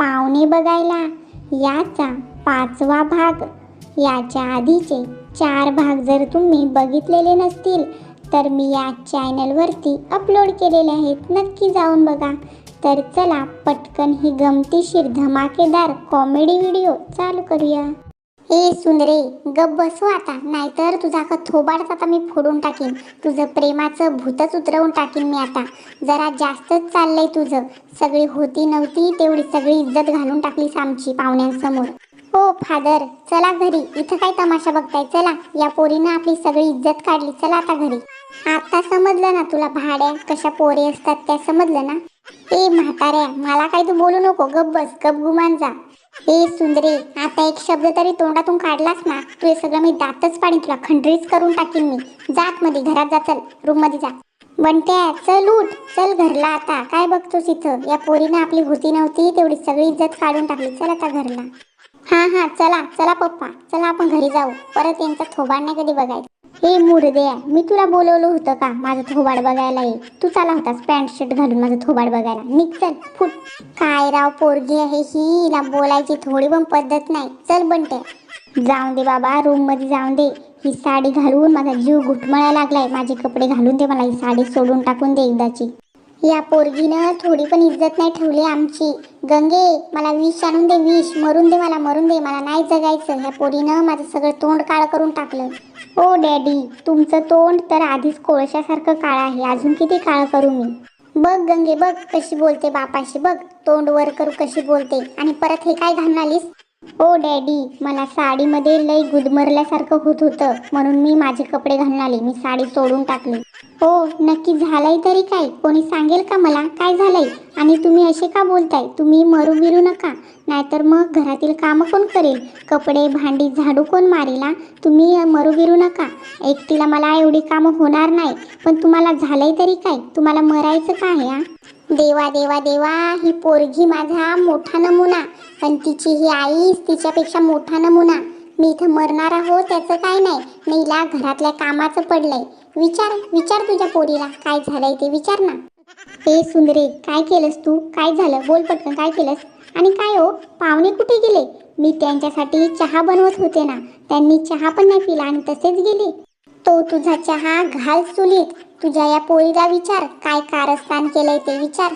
पाहुणे बघायला. याचा पाचवा भाग. याच्या आधीचे चार भाग जर तुम्ही बघितलेले नसतील तर मी या चॅनलवरती अपलोड केलेले आहेत. नक्की जाऊन बघा. तर चला पटकन ही गमतीशीर धमाकेदार कॉमेडी व्हिडिओ चालू करूया. ए सुंदरे गप बसू आता. नाहीतर तुझा का थोबाडच आता मी फोडून टाकीन. तुझं प्रेमाचं भूतच उतरवून टाकीन मी आता. जरा जास्तच चाललंय तुझं. सगळी होती नव्हती तेवढी सगळी इज्जत घालून टाकलीस आमची पाहुण्यांसमोर. हो फादर. चला घरी. इथं काय तमाशा बघताय? चला. या पोरीनं आपली सगळी इज्जत काढली. चला आता घरी. आता समजलं ना तुला भाड्या कशा पोरी असतात त्या? समजलं ना? ए म्हाताऱ्या मला काही तू बोलू नको. गप बस गप गुमान जा. ए सुंदरे आता एक शब्द तरी तोंडातून काढलास ना तू हे सगळं मी दातच पाणी तुला खंडरीच करून टाकीन मी. जात मध्ये घरात जा चल रूममध्ये जा. बनत्या चल उठ चल घरला आता. काय बघतोस इथं? या पोरीनं आपली होती नव्हती तेवढी सगळी इज्जत काढून टाकली. चल आता घरला. हा हा चला चला पप्पा. चला आपण घरी जाऊ. परत यांचा थोबाड नाही कधी बघायचं. हे मुर्द्या मी तुला बोलवलं होतं का? माझं थोबाड बघायला ये. तू चाला होतास पॅन्ट शर्ट घालून माझं थोबाड बघायला. निघ चल फुट. काय राव पोरगी आहे ही? हिला बोलायची थोडी पण पद्धत नाही. चल बनते जाऊन दे बाबा रूममध्ये जाऊन दे. ही साडी घालून माझा जीव घुटमळायला लागलाय. माझे कपडे घालून दे मला. ही साडी सोडून टाकून दे एकदाची. या पोरगीनं थोडी पण इज्जत नाही ठेवली आमची. गंगे मला विष आणून दे विष. मरून दे मला मरून दे. मला नाही जगायचं. ह्या पोरीनं माझं सगळं तोंड काळ करून टाकलं. ओ डॅडी तुमचं तोंड तर आधीच कोळशासारखं काळ आहे. अजून किती काळ करू मी? बघ गंगे बघ कशी बोलते बापाशी. बघ तोंड वर करू कशी बोलते. आणि परत हे काय घालून आलीस? ओ डॅडी मला साडीमध्ये लई गुदमरल्यासारखं होत होतं म्हणून मी माझे कपडे घालून आले. मी साडी सोडून टाकली. हो नक्की झालंय तरी काय? कोणी सांगेल का मला? काय झालंय? आणि तुम्ही असे का बोलताय? तुम्ही मरू बिरू नका. नाहीतर मग घरातील कामं कोण करेल? कपडे भांडी झाडू कोण मारेला तुम्ही मरू बिरू नका. एकटीला मला एवढी कामं होणार नाही. पण तुम्हाला झालंय तरी काय? तुम्हाला मरायचं का आहे हा? देवा देवा देवा ही पोरगी माझा मोठा नमुना. पण तिची ही आईच तिच्यापेक्षा मोठा नमुना. मी इथं मरणार आहो त्याचं काय नाही. नीला घरातल्या कामाचं पडलंय. विचार विचार तुझ्या पोरीला. काय झालंय ते विचार ना. ए सुंदरे काय केलंस तू? काय झालं? बोल पटकन काय केलंस? आणि काय हो? पाहुणे कुठे गेले? मी त्यांच्यासाठी चहा बनवत होते ना. त्यांनी चहा पण नाही पिला आणि तसेच गेले. तो तुझा चहा घाल चुलीत. तुझ्या या पोरीला विचार काय कारस्थान केलंय ते विचार.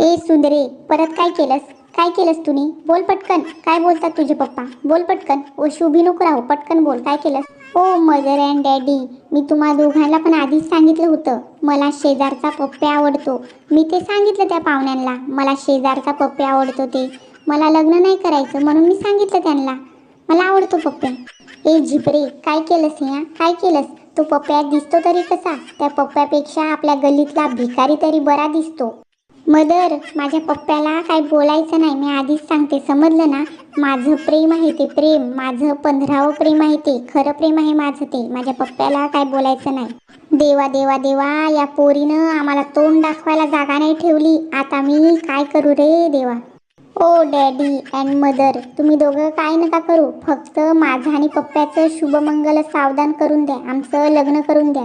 ए सुंदरे परत काय केलंस? काय केलंस तुम्ही? बोल पटकन. काय बोलतात तुझे पप्पा? बोल पटकन. ओ शुभी नको राहू. पटकन बोल. काय केलंस? ओ मदर अँड डॅडी मी तुम्हा दोघांना पण आधीच सांगितलं होतं. मला शेजारचा पप्पे आवडतो. मी ते सांगितलं त्या पाहुण्यांना मला शेजारचा पप्पे आवडतो ते. मला लग्न नाही करायचं म्हणून मी सांगितलं त्यांना. मला आवडतो पप्पे. ए झिपरे काय केलंस ह्या काय केलंस? तो पप्प्या दिसतो तरी कसा? त्या पप्प्यापेक्षा आपल्या गल्लीतला भिकारी तरी बरा दिसतो. मदर माझ्या पप्प्याला काय बोलायचं नाही. मी आधीच सांगते. समजलं ना? माझं प्रेम आहे ते प्रेम. माझं पंधरावं प्रेम आहे ते. खरं प्रेम आहे माझं ते. माझ्या पप्प्याला काय बोलायचं नाही. देवा देवा देवा या पोरीनं आम्हाला तोंड दाखवायला जागा नाही ठेवली. आता मी काय करू रे देवा? ओ डॅडी अँड मदर तुम्ही दोघं काय नका करू. फक्त माझं आणि पप्प्याचं शुभमंगल सावधान करून द्या. आमचं लग्न करून द्या.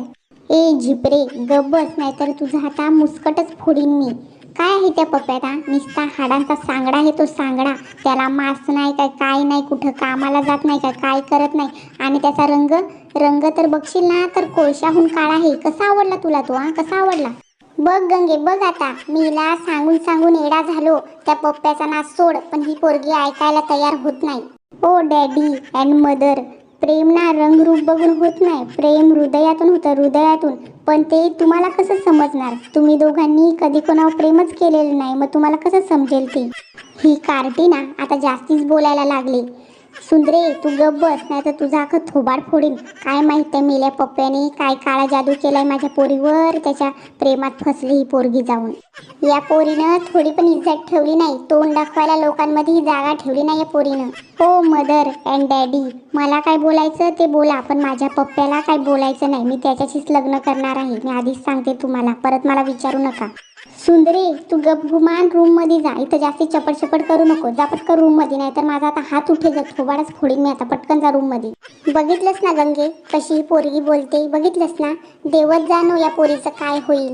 ए झिपरे गब्बस नाहीतर तुझा आता मुस्कटच फोडीन मी. काय आहे त्या पप्प्याचा निस्ता हाडांचा सांगडा आहे तो सांगडा. त्याला मास नाही काय काय नाही कुठं कामाला जात नाही काय काय करत नाही. आणि त्याचा रंग रंग तर बघशील ना तर कोळशाहून काळा आहे. कसा आवडला तुला तो हा? कसा आवडला? बघ गंगे बघ आता. मी हिला सांगून सांगून एडा झालो. त्या पप्प्याचा नाच सोड पण ही पोरगी ऐकायला तयार होत नाही. ओ डॅडी अँड मदर. प्रेम ना रंगरूप बघून होत नाही. प्रेम हृदयातून होतं हृदयातून. पण ते तुम्हाला कसं समजणार? तुम्ही दोघांनी कधी कोणावर प्रेमच केलेलं नाही मग तुम्हाला कसं समजेल ते? ही कार्टी ना आता जास्तीच बोलायला लागली. सुंदरे तू गप बस नाही तर तुझा अख्खं थोबाड फोडीन. काय माहीत आहे मेल्या पप्प्याने काय काळा जादू केलाय माझ्या पोरीवर त्याच्या प्रेमात फसली ही पोरगी जाऊन. या पोरीनं थोडी पण इज्जत ठेवली नाही. तोंड दाखवायला लोकांमध्ये ही जागा ठेवली नाही या पोरीनं. हो मदर अँड डॅडी मला काय बोलायचं ते बोला पण माझ्या पप्प्याला काय बोलायचं नाही. मी त्याच्याशीच लग्न करणार आहे. मी आधीच सांगते तुम्हाला. परत मला विचारू नका. सुंदरी तू गप गुमान रूममध्ये जा. इथं जास्ती चपट चपट करू नको. जा पटकन रूममध्ये नाही तर माझा आता हात उठे जात. थोबाडच फोडीन मी आता पटकन जा रूममध्ये. बघितलंस ना गंगे कशी ही पोरगी बोलते? बघितलंस ना? देवत जाणो या पोरीचं काय होईल.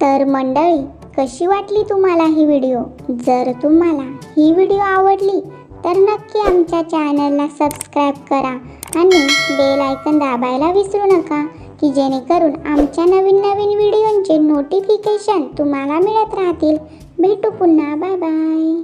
तर मंडळी कशी वाटली तुम्हाला ही व्हिडिओ जर तुम्हाला ही व्हिडिओ आवडली तर नक्की आमच्या चॅनलला सबस्क्राईब करा आणि बेल आयकन दाबायला विसरू नका. की जेणेकरून आमच्या नवीन नवीन व्हिडिओंचे नोटिफिकेशन तुम्हाला मिळत राहतील. भेटू पुन्हा. Bye bye